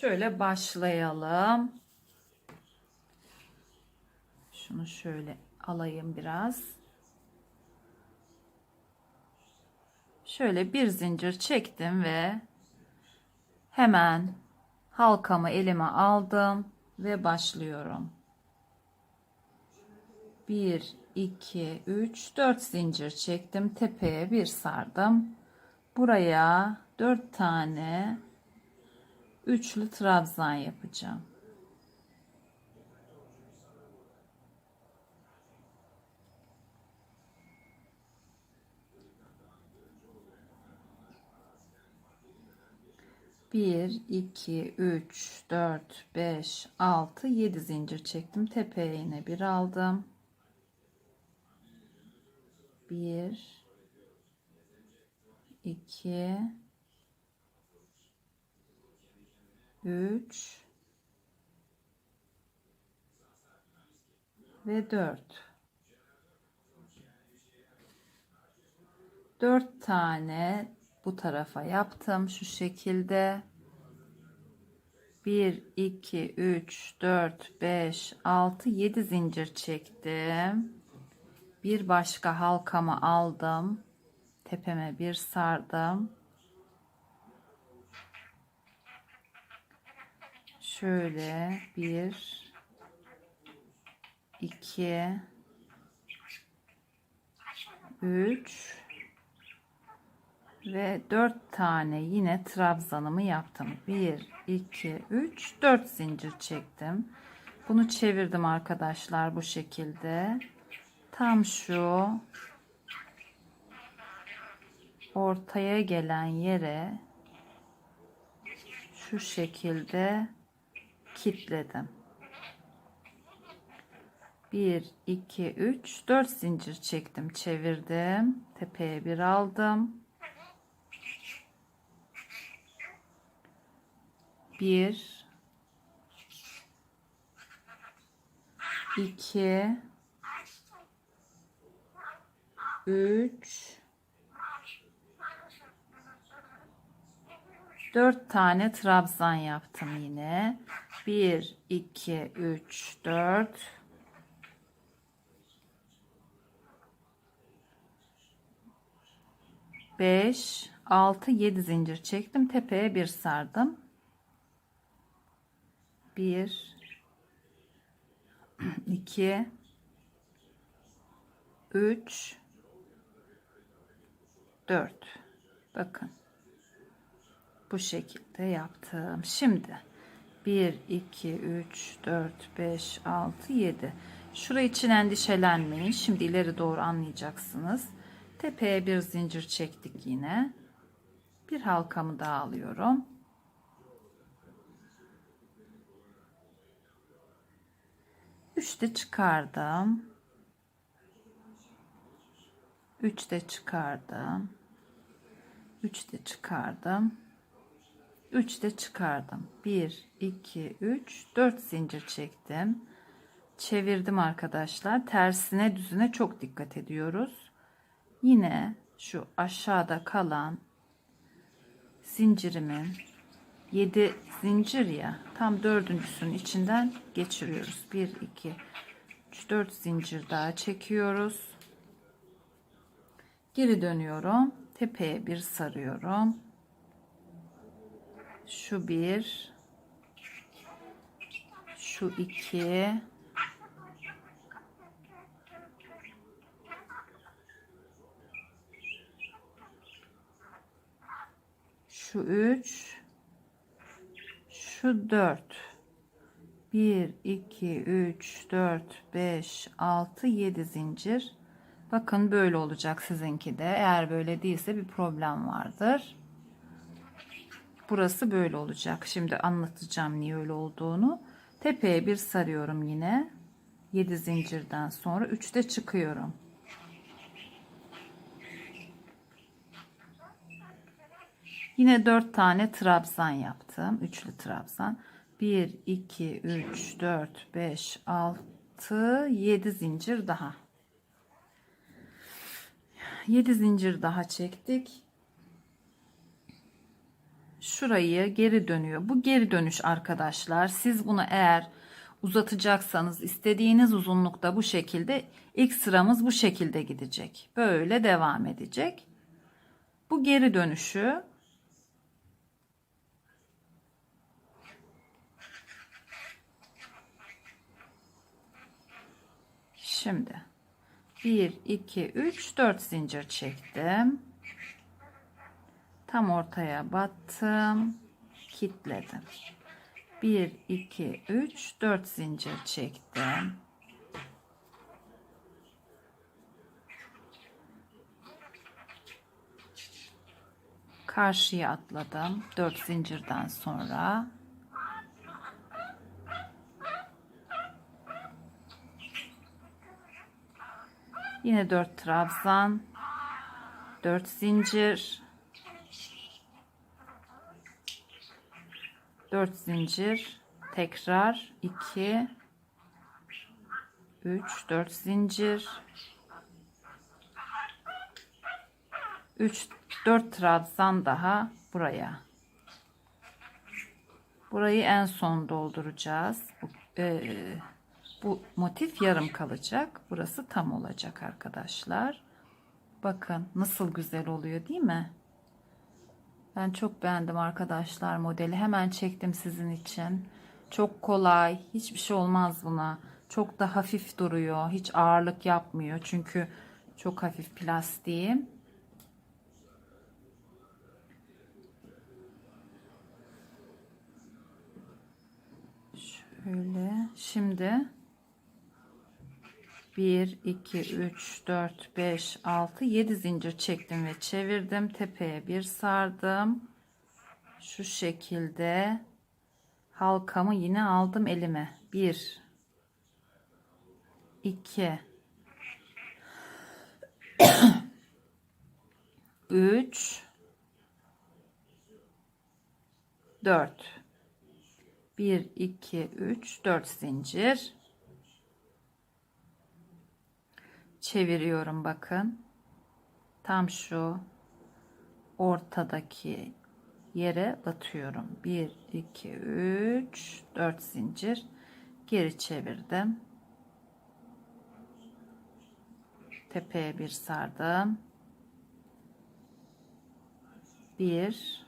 Şöyle başlayalım. Şunu şöyle alayım biraz. Şöyle bir zincir çektim ve hemen halkamı elime aldım ve başlıyorum. 1 2 3 4 zincir çektim. Tepeye bir sardım. Buraya 4 tane üçlü trabzan yapacağım. Bir, iki, üç, dört, beş, altı, yedi zincir çektim. Tepeye yine bir aldım. Bir, iki, üç ve dört. Dört tane bu tarafa yaptım şu şekilde. 1 2 3 4 5 6 7 zincir çektim. Bir başka halkamı aldım. Tepeme bir sardım. Şöyle bir iki üç ve 4 tane yine trabzanımı yaptım. 1 2 3 4 zincir çektim. Bunu çevirdim arkadaşlar bu şekilde. Tam şu ortaya gelen yere şu şekilde kilitledim. 1 2 3 4 zincir çektim, çevirdim. Tepeye bir aldım. bir iki üç dört tane trabzan yaptım yine bir iki üç dört beş altı yedi zincir çektim tepeye bir sardım bir, iki, üç, dört. Bakın. Bu şekilde yaptım. Şimdi bir, iki, üç, dört, beş, altı, yedi. Şurayı için endişelenmeyin. Şimdi ileri doğru anlayacaksınız. Tepeye bir zincir çektik yine. Bir halkamı daha alıyorum. Üçte çıkardım. Üçte çıkardım. Üçte çıkardım. Üçte çıkardım. Bir, iki, üç, dört zincir çektim. Çevirdim arkadaşlar. Tersine düzüne çok dikkat ediyoruz. Yine şu aşağıda kalan zincirimin 7 zincir ya tam dördüncüsünün içinden geçiriyoruz 1 2 3 4 zincir daha çekiyoruz geri dönüyorum tepeye bir sarıyorum şu bir. Şu iki. Şu üç. Şu 4 1 2 3 4 5 6 7 zincir. Bakın böyle olacak sizinki de. Eğer böyle değilse bir problem vardır burası böyle olacak şimdi anlatacağım niye öyle olduğunu tepeye bir sarıyorum yine 7 zincirden sonra 3'te çıkıyorum Yine 4 tane trabzan yaptım. Üçlü trabzan. 1, 2, 3, 4, 5, 6, 7 zincir daha. 7 zincir daha çektik. Şurayı geri dönüyor. Bu geri dönüş arkadaşlar. Siz bunu eğer uzatacaksanız istediğiniz uzunlukta bu şekilde ilk sıramız bu şekilde gidecek. Böyle devam edecek. Bu geri dönüşü Şimdi 1 2 3 4 zincir çektim. Tam ortaya battım. Kitledim. 1 2 3 4 zincir çektim. Karşıya atladım. 4 zincirden sonra Yine 4 trabzan, 4 zincir, 4 zincir, tekrar 2 3 4 zincir 3 4 trabzan daha buraya. Burayı en son dolduracağız. Bu, e, bu motif yarım kalacak. Burası tam olacak arkadaşlar. Bakın nasıl güzel oluyor değil mi? Ben çok beğendim arkadaşlar modeli. Hemen çektim sizin için. Çok kolay. Hiçbir şey olmaz buna. Çok da hafif duruyor. Hiç ağırlık yapmıyor. Çünkü çok hafif plastiğim. Şöyle. Şimdi 1, 2, 3, 4, 5, 6, 7 zincir çektim ve çevirdim. Tepeye bir sardım. Şu şekilde halkamı yine aldım elime. 1, 2, 3, 4, 1, 2, 3, 4 zincir. Çeviriyorum bakın. Tam şu ortadaki yere batıyorum. 1 2 3 4 zincir geri çevirdim. Tepeye bir sardım. 1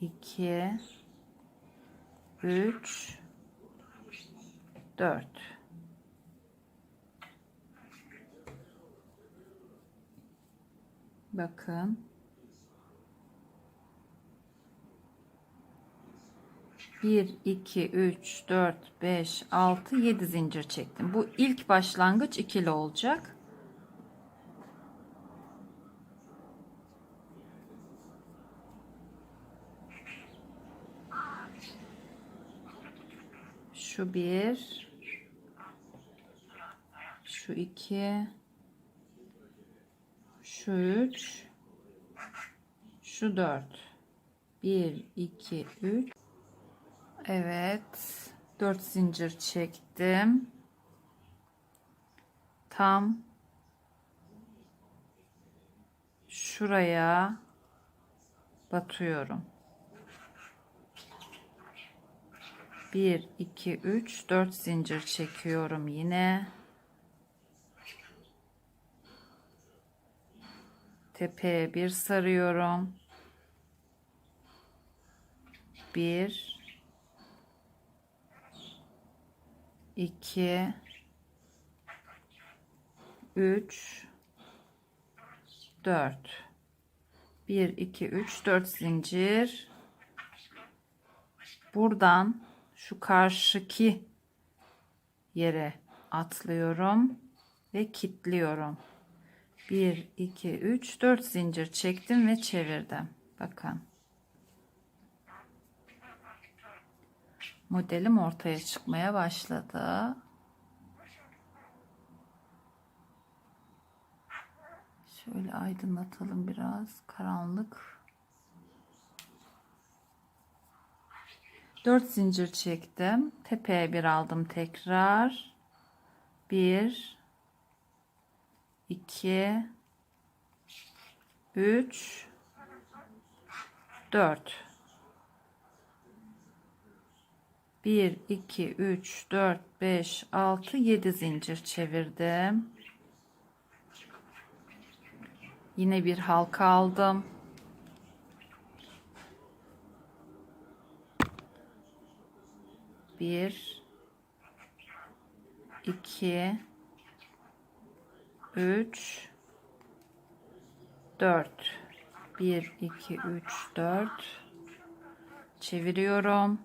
2 3 4 Bakın. Bir, iki, üç, dört, beş, altı, yedi zincir çektim. Bu ilk başlangıç ikili olacak. Şu bir, şu iki, şu 3 şu 4 1 2 3 Evet. 4 zincir çektim. Tam. Şuraya batıyorum. 1 2 3 4 zincir çekiyorum yine tepeye bir sarıyorum. Bir, iki, üç, dört. Bir, iki, üç, dört zincir. Buradan şu karşıki yere atlıyorum ve kilitliyorum. 1 2 3 4 zincir çektim ve çevirdim. Bakın. Modelim ortaya çıkmaya başladı. Şöyle aydınlatalım biraz. Karanlık. 4 zincir çektim. Tepeye bir aldım tekrar. 1 2 3 4 1 2 3 4 5 6 7 zincir çevirdim. Yine bir halka aldım. Bir, iki, üç, dört. Bir, iki, üç, dört. Çeviriyorum.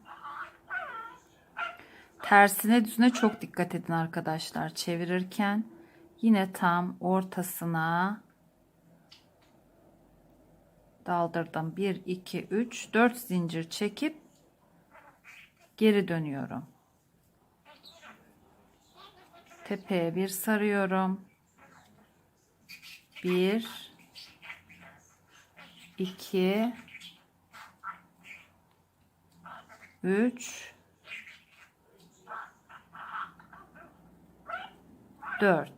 Tersine düzüne çok dikkat edin arkadaşlar çevirirken. Yine tam ortasına daldırdım. 1 2 3 4 zincir çekip geri dönüyorum. Tepeye bir sarıyorum. 1 2 3 4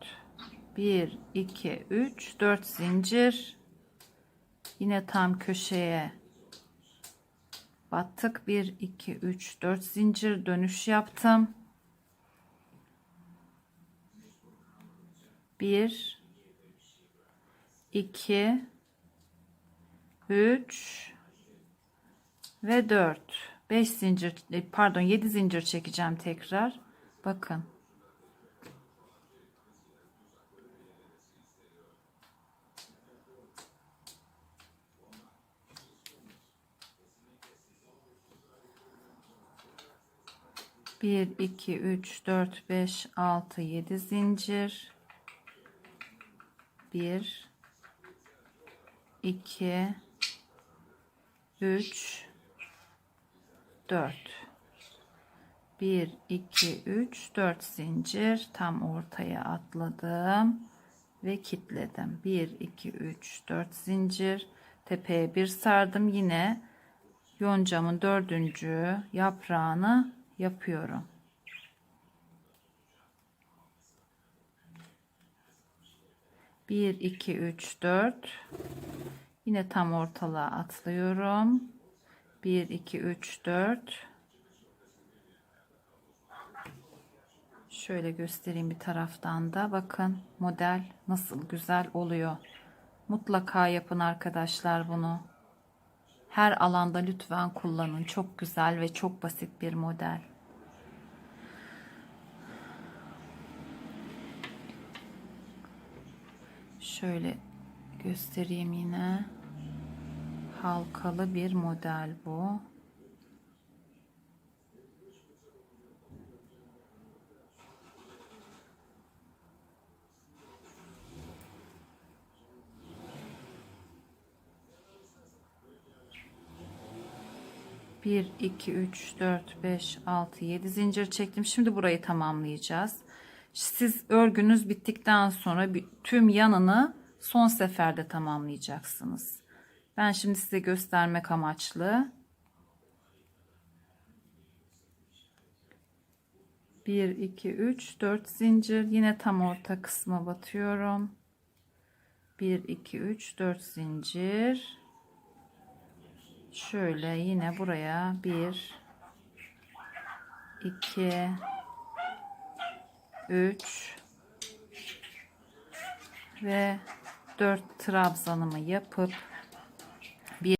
1 2 3 4 zincir. Yine tam köşeye battık. 1 2 3 4 zincir dönüş yaptım. 1 2 3 ve 4 5 zincir e, pardon 7 zincir çekeceğim tekrar. Bakın. Bir, iki, üç, dört, beş, altı, yedi zincir. Bir, iki, üç, dört. Bir, iki, üç, dört zincir. Tam ortaya atladım ve kilitledim. Bir, iki, üç, dört zincir. Tepeye bir sardım. Yine yoncamın dördüncü yaprağını yapıyorum. Bir, iki, üç, dört. Yine tam ortalığa atlıyorum. Bir, iki, üç, dört. Şöyle göstereyim bir taraftan da. Bakın model nasıl güzel oluyor. Mutlaka yapın arkadaşlar bunu. Her alanda lütfen kullanın. Çok güzel ve çok basit bir model. Şöyle göstereyim yine. Halkalı bir model bu. Bir, iki, üç, dört, beş, altı, yedi zincir çektim. Şimdi burayı tamamlayacağız. Siz örgünüz bittikten sonra tüm yanını son seferde tamamlayacaksınız. Ben şimdi size göstermek amaçlı bir, iki, üç, dört zincir yine tam orta kısma batıyorum. Bir, iki, üç, dört zincir. Şöyle yine buraya bir, iki, üç. Ve dört trabzanımı yapıp